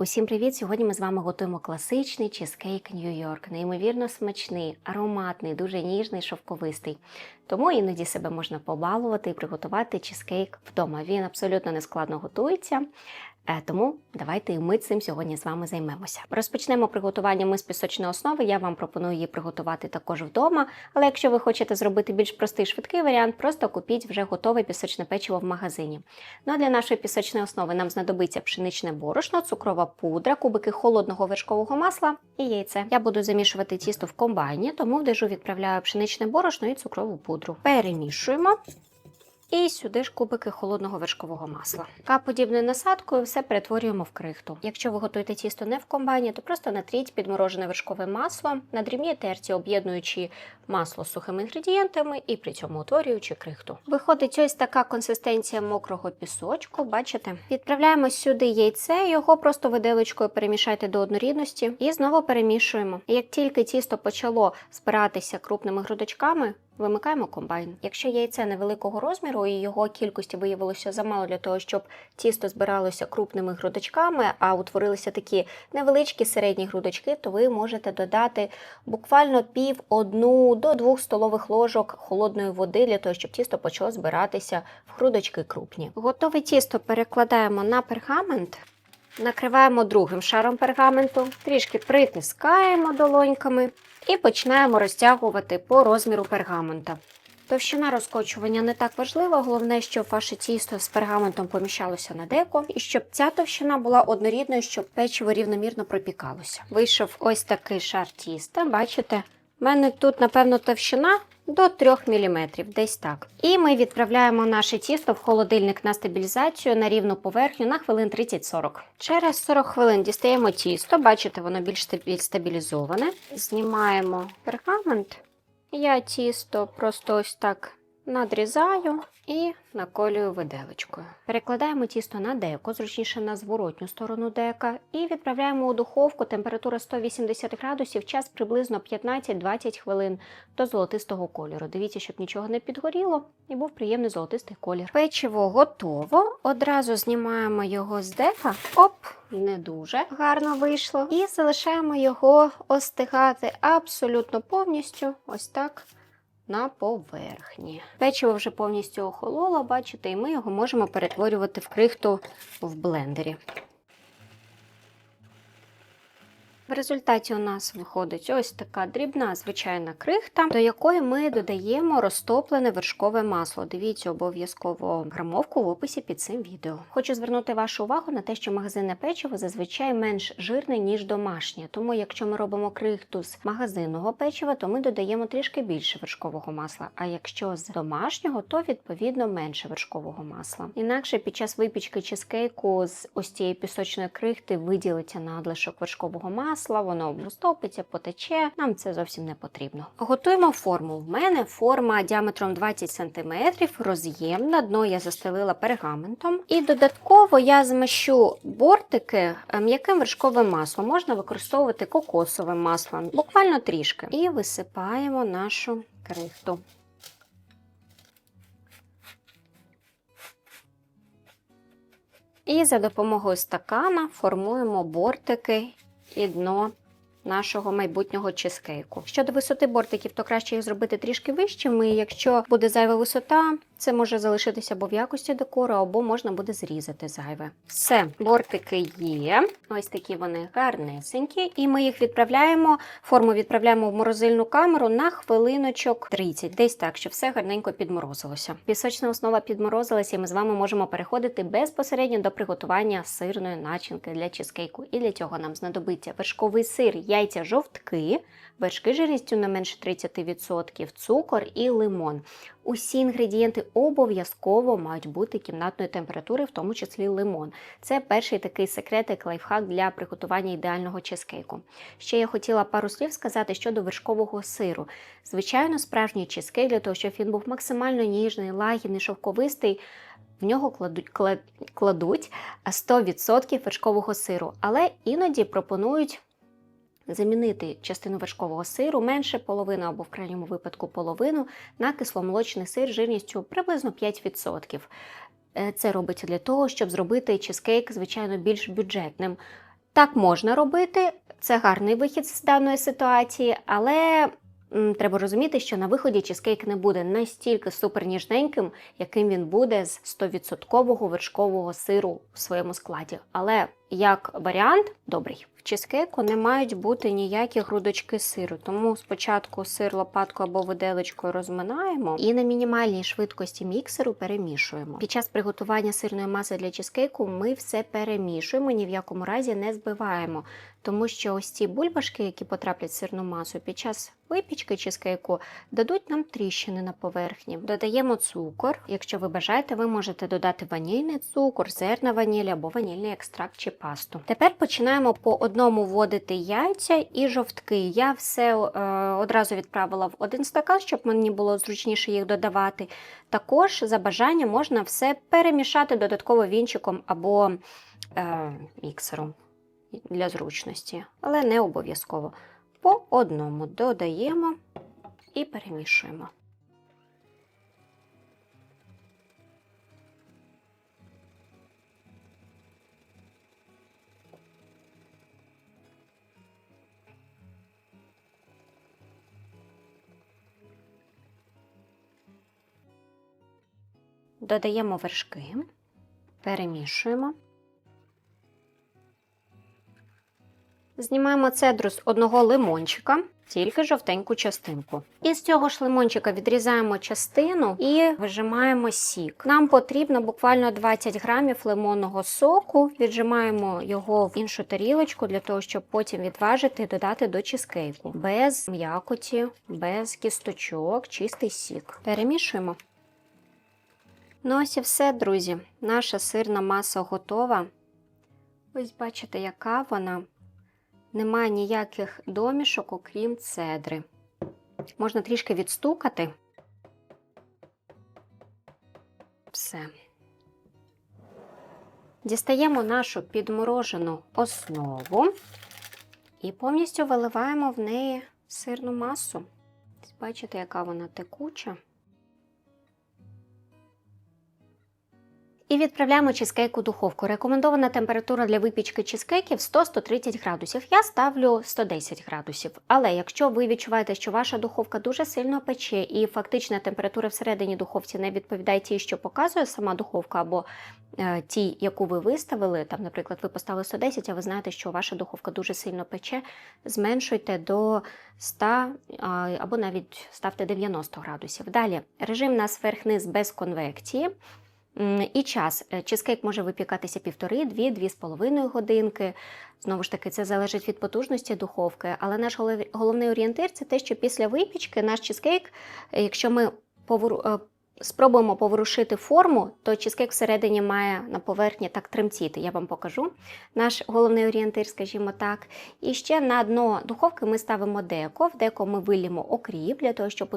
Усім привіт! Сьогодні ми з вами готуємо класичний чизкейк Нью-Йорк. Неймовірно смачний, ароматний, дуже ніжний, шовковистий. Тому іноді себе можна побалувати і приготувати чизкейк вдома. Він абсолютно нескладно готується. Е, Тому давайте і ми цим сьогодні з вами займемося. Розпочнемо приготування ми з пісочної основи. Я вам пропоную її приготувати також вдома. Але якщо ви хочете зробити більш простий швидкий варіант, просто купіть вже готове пісочне печиво в магазині. Ну а для нашої пісочної основи нам знадобиться пшеничне борошно, цукрова пудра, кубики холодного вершкового масла і яйце. Я буду замішувати тісто в комбайні, тому в дежу відправляю пшеничне борошно і цукрову пудру. Перемішуємо. І сюди ж кубики холодного вершкового масла. К-подібною насадкою все перетворюємо в крихту. Якщо ви готуєте тісто не в комбайні, то просто натріть підморожене вершкове масло на дрібній терці, об'єднуючи масло з сухими інгредієнтами і при цьому утворюючи крихту. Виходить ось така консистенція мокрого пісочку. Бачите? Відправляємо сюди яйце, його просто виделочкою перемішайте до однорідності і знову перемішуємо. Як тільки тісто почало збиратися крупними грудочками, Вимикаємо комбайн. Якщо яйце невеликого розміру і його кількості виявилося замало для того, щоб тісто збиралося крупними грудочками, а утворилися такі невеличкі середні грудочки, то ви можете додати буквально пів одну до двох столових ложок холодної води для того, щоб тісто почало збиратися в грудочки крупні. Готове тісто перекладаємо на пергамент. Накриваємо другим шаром пергаменту, трішки притискаємо долоньками і починаємо розтягувати по розміру пергамента. Товщина розкочування не так важлива, головне, щоб ваше тісто з пергаментом поміщалося на деко, і щоб ця товщина була однорідною, щоб печиво рівномірно пропікалося. Вийшов ось такий шар тіста, бачите? У мене тут, напевно, товщина до 3 мм, десь так. І ми відправляємо наше тісто в холодильник на стабілізацію на рівну поверхню на хвилин 30-40. Через 40 хвилин дістаємо тісто, бачите, воно більш стабілізоване. Знімаємо пергамент. Я тісто просто ось так надрізаю і наколюю виделочкою. Перекладаємо тісто на деко, зручніше на зворотню сторону дека, і відправляємо у духовку температура 180 градусів, час приблизно 15-20 хвилин до золотистого кольору. Дивіться, щоб нічого не підгоріло і був приємний золотистий колір. Печиво готово. Одразу знімаємо його з дека. Оп, не дуже гарно вийшло. І залишаємо його остигати абсолютно повністю. Ось так на поверхні. Печиво вже повністю охололо, бачите, і ми його можемо перетворювати в крихту в блендері. В результаті у нас виходить ось така дрібна звичайна крихта, до якої ми додаємо розтоплене вершкове масло. Дивіться обов'язково грамовку в описі під цим відео. Хочу звернути вашу увагу на те, що магазинне печиво зазвичай менш жирне, ніж домашнє. Тому, якщо ми робимо крихту з магазинного печива, то ми додаємо трішки більше вершкового масла. А якщо з домашнього, то відповідно менше вершкового масла. Інакше під час випічки чизкейку з ось цієї пісочної крихти виділиться надлишок вершкового масла масла, воно розтопиться, потече. Нам це зовсім не потрібно. Готуємо форму. В мене форма діаметром 20 см, роз'ємна. Дно я застелила пергаментом. І додатково я змащу бортики е, м'яким вершковим маслом. Можна використовувати кокосовим маслом, буквально трішки. І висипаємо нашу крихту. І за допомогою стакана формуємо бортики і дно нашого майбутнього чизкейку. Щодо висоти бортиків, то краще їх зробити трішки вищими. Якщо буде зайва висота, це може залишитися або в якості декору, або можна буде зрізати зайве. Все, бортики є. Ось такі вони гарнесенькі. І ми їх відправляємо, форму відправляємо в морозильну камеру на хвилиночок 30, десь так, щоб все гарненько підморозилося. Пісочна основа підморозилася, і ми з вами можемо переходити безпосередньо до приготування сирної начинки для чизкейку. І для цього нам знадобиться вершковий сир, яйця жовтки, вершки жирністю не менше 30%, цукор і лимон. Усі інгредієнти обов'язково мають бути кімнатної температури, в тому числі лимон. Це перший такий секретик лайфхак для приготування ідеального чизкейку. Ще я хотіла пару слів сказати щодо вершкового сиру. Звичайно, справжній чизкейк, для того, щоб він був максимально ніжний, лагідний, шовковистий. В нього кладуть, кладуть 100% вершкового сиру, але іноді пропонують замінити частину вершкового сиру менше половини або в крайньому випадку половину на кисломолочний сир жирністю приблизно 5%. Е, Це робиться для того, щоб зробити чизкейк, звичайно, більш бюджетним. Так можна робити, це гарний вихід з даної ситуації, але треба розуміти, що на виході чизкейк не буде настільки суперніжненьким, яким він буде з 100% вершкового сиру в своєму складі. Але як варіант, добрий. В чизкейку не мають бути ніякі грудочки сиру, тому спочатку сир лопаткою або виделечкою розминаємо і на мінімальній швидкості міксеру перемішуємо. Під час приготування сирної маси для чизкейку ми все перемішуємо, ні в якому разі не збиваємо, тому що ось ці бульбашки, які потраплять в сирну масу, під час випічки чизкейку дадуть нам тріщини на поверхні. Додаємо цукор. Якщо ви бажаєте, ви можете додати ванільний цукор, зерна ванілі або ванільний екстракт чи пасту. Тепер починаємо по одному вводити яйця і жовтки. Я все е, одразу відправила в один стакан, щоб мені було зручніше їх додавати. Також за бажанням можна все перемішати додатково вінчиком або е, міксером для зручності, але не обов'язково. По одному додаємо і перемішуємо. Додаємо вершки, перемішуємо. Знімаємо цедру з одного лимончика, тільки жовтеньку частинку. І з цього ж лимончика відрізаємо частину і вижимаємо сік. Нам потрібно буквально 20 грамів лимонного соку. Віджимаємо його в іншу тарілочку для того, щоб потім відважити і додати до чизкейку. Без м'якоті, без кісточок, чистий сік. Перемішуємо. Ну ось і все, друзі. Наша сирна маса готова. Ось бачите, яка вона. Немає ніяких домішок, окрім цедри. Можна трішки відстукати. Все. Дістаємо нашу підморожену основу і повністю виливаємо в неї сирну масу. Бачите, яка вона текуча. І відправляємо чизкейк у духовку. Рекомендована температура для випічки чизкейків 100-130 градусів. Я ставлю 110 градусів. Але якщо ви відчуваєте, що ваша духовка дуже сильно пече і фактична температура всередині духовці не відповідає тій, що показує сама духовка, або е, тій, яку ви виставили, там, наприклад, ви поставили 110, а ви знаєте, що ваша духовка дуже сильно пече, зменшуйте до 100 а, або навіть ставте 90 градусів. Далі режим нас верх-низ без конвекції. І час. Е, Чизкейк може випікатися півтори, дві, дві з половиною годинки. Знову ж таки, це залежить від потужності духовки. Але наш голов- головний орієнтир це те, що після випічки наш чизкейк, е, якщо ми е, спробуємо поворушити форму, то чизкейк всередині має на поверхні так тремтіти. Я вам покажу. Наш головний орієнтир, скажімо так. І ще на дно духовки ми ставимо деко. В деко ми вилімо окріп для того, щоб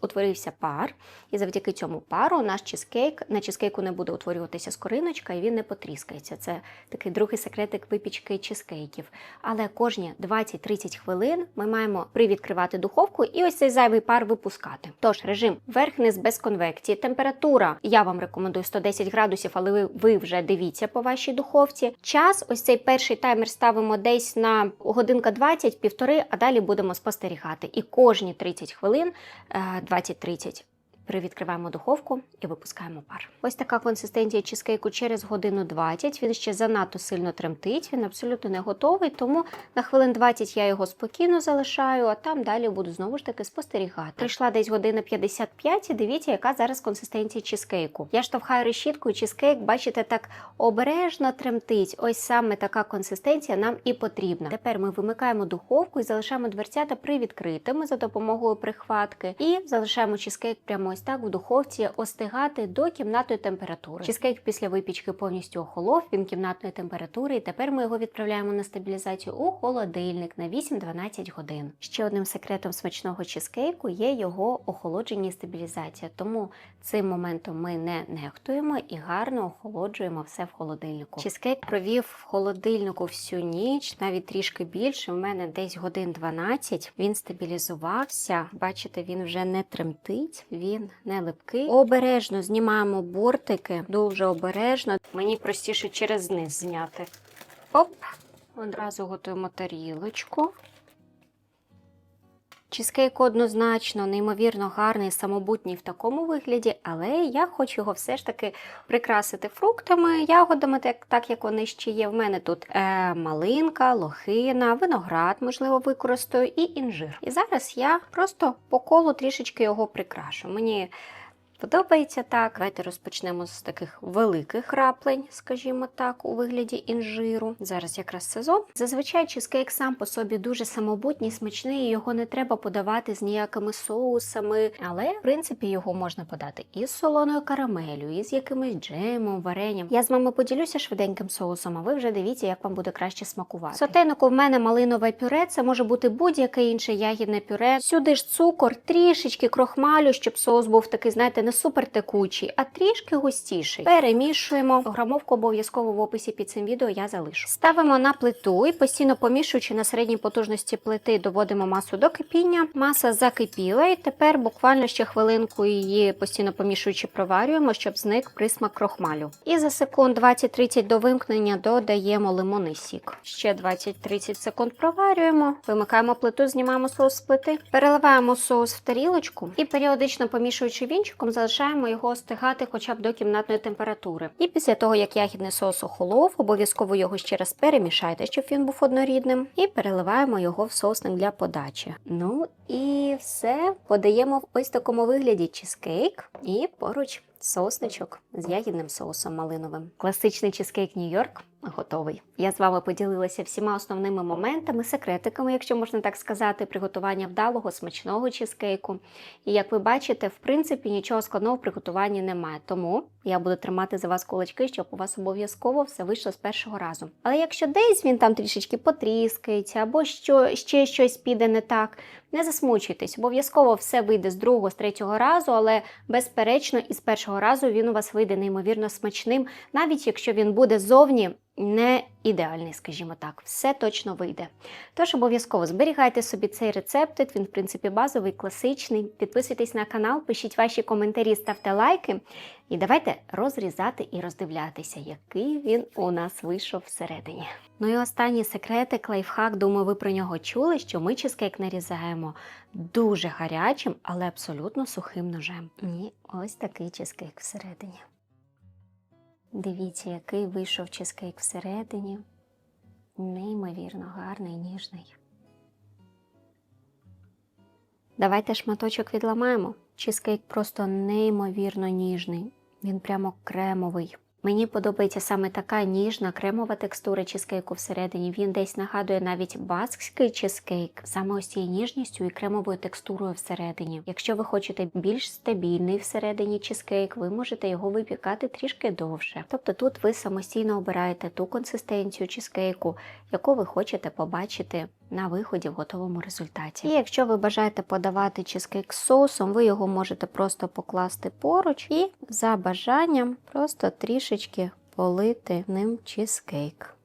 утворився пар. І завдяки цьому пару наш чизкейк, на чизкейку не буде утворюватися скориночка і він не потріскається. Це такий другий секретик випічки чизкейків. Але кожні 20-30 хвилин ми маємо привідкривати духовку і ось цей зайвий пар випускати. Тож режим верх-низ без конвекції. Температура я вам рекомендую 110 градусів, але ви, ви вже дивіться по вашій духовці. Час, ось цей перший таймер ставимо десь на годинка 20, півтори, а далі будемо спостерігати. І кожні 30 хвилин, е, 20-30, Привідкриваємо духовку і випускаємо пар. Ось така консистенція чизкейку через годину 20. Він ще занадто сильно тремтить, він абсолютно не готовий, тому на хвилин 20 я його спокійно залишаю, а там далі буду знову ж таки спостерігати. Прийшла десь година 55 і дивіться, яка зараз консистенція чизкейку. Я штовхаю решіткою чизкейк, бачите, так обережно тремтить. Ось саме така консистенція нам і потрібна. Тепер ми вимикаємо духовку і залишаємо дверцята привідкритими за допомогою прихватки, і залишаємо чизкейк прямо ось так в духовці остигати до кімнатної температури. Чизкейк після випічки повністю охолов, він кімнатної температури, і тепер ми його відправляємо на стабілізацію у холодильник на 8-12 годин. Ще одним секретом смачного чизкейку є його охолодження і стабілізація. Тому цим моментом ми не нехтуємо і гарно охолоджуємо все в холодильнику. Чизкейк провів в холодильнику всю ніч, навіть трішки більше. У мене десь годин 12. Він стабілізувався. Бачите, він вже не тремтить, він не липкий. Обережно знімаємо бортики, дуже обережно. Мені простіше через низ зняти. Оп, Одразу готуємо тарілочку. Чизкейк однозначно, неймовірно гарний, самобутній в такому вигляді, але я хочу його все ж таки прикрасити фруктами, ягодами, так, так як вони ще є. В мене тут е, малинка, лохина, виноград, можливо, використаю, і інжир. І зараз я просто по колу трішечки його прикрашу. Мені Подобається так. Давайте розпочнемо з таких великих краплень, скажімо так, у вигляді інжиру. Зараз якраз сезон. Зазвичай чизкейк сам по собі дуже самобутній, смачний, його не треба подавати з ніякими соусами. Але, в принципі, його можна подати і з солоною карамелю, і з якимось джемом, варенням. Я з вами поділюся швиденьким соусом, а ви вже дивіться, як вам буде краще смакувати. Сотейнику в мене малинове пюре, це може бути будь-яке інше ягідне пюре. Сюди ж цукор, трішечки крохмалю, щоб соус був такий, знаєте, не супер текучий, а трішки густіший. Перемішуємо. Грамовку обов'язково в описі під цим відео я залишу. Ставимо на плиту і постійно помішуючи на середній потужності плити, доводимо масу до кипіння. Маса закипіла, і тепер буквально ще хвилинку її постійно помішуючи проварюємо, щоб зник присмак крохмалю. І за секунд 20-30 до вимкнення додаємо лимонний сік. Ще 20-30 секунд проварюємо, вимикаємо плиту, знімаємо соус з плити, переливаємо соус в тарілочку і періодично помішуючи вінчиком, залишаємо його остигати хоча б до кімнатної температури. І після того, як ягідний соус охолов, обов'язково його ще раз перемішайте, щоб він був однорідним, і переливаємо його в соусник для подачі. Ну і все подаємо в ось такому вигляді чизкейк і поруч соусничок з ягідним соусом малиновим. Класичний чизкейк Нью-Йорк готовий. Я з вами поділилася всіма основними моментами, секретиками, якщо можна так сказати, приготування вдалого смачного чизкейку. І як ви бачите, в принципі нічого складного в приготуванні немає. Тому я буду тримати за вас кулачки, щоб у вас обов'язково все вийшло з першого разу. Але якщо десь він там трішечки потріскається, або що ще щось піде не так, не засмучуйтесь, обов'язково все вийде з другого, з третього разу, але безперечно, із першого разу він у вас вийде неймовірно смачним, навіть якщо він буде зовні не ідеальний, скажімо так, все точно вийде. Тож обов'язково зберігайте собі цей рецептик, він, в принципі, базовий, класичний. Підписуйтесь на канал, пишіть ваші коментарі, ставте лайки. І давайте розрізати і роздивлятися, який він у нас вийшов всередині. Ну і останній секретик, лайфхак, думаю, ви про нього чули, що ми чизкейк нарізаємо дуже гарячим, але абсолютно сухим ножем. І ось такий чизкейк всередині. Дивіться, який вийшов чизкейк всередині. Неймовірно гарний, ніжний. Давайте шматочок відламаємо. Чизкейк просто неймовірно ніжний. Він прямо кремовий. Мені подобається саме така ніжна кремова текстура чизкейку всередині. Він десь нагадує навіть баскський чизкейк, саме ось цією ніжністю і кремовою текстурою всередині. Якщо ви хочете більш стабільний всередині чизкейк, ви можете його випікати трішки довше. Тобто тут ви самостійно обираєте ту консистенцію чизкейку, яку ви хочете побачити на виході в готовому результаті. І якщо ви бажаєте подавати чизкейк з соусом, ви його можете просто покласти поруч і за бажанням просто трішечки полити ним чизкейк.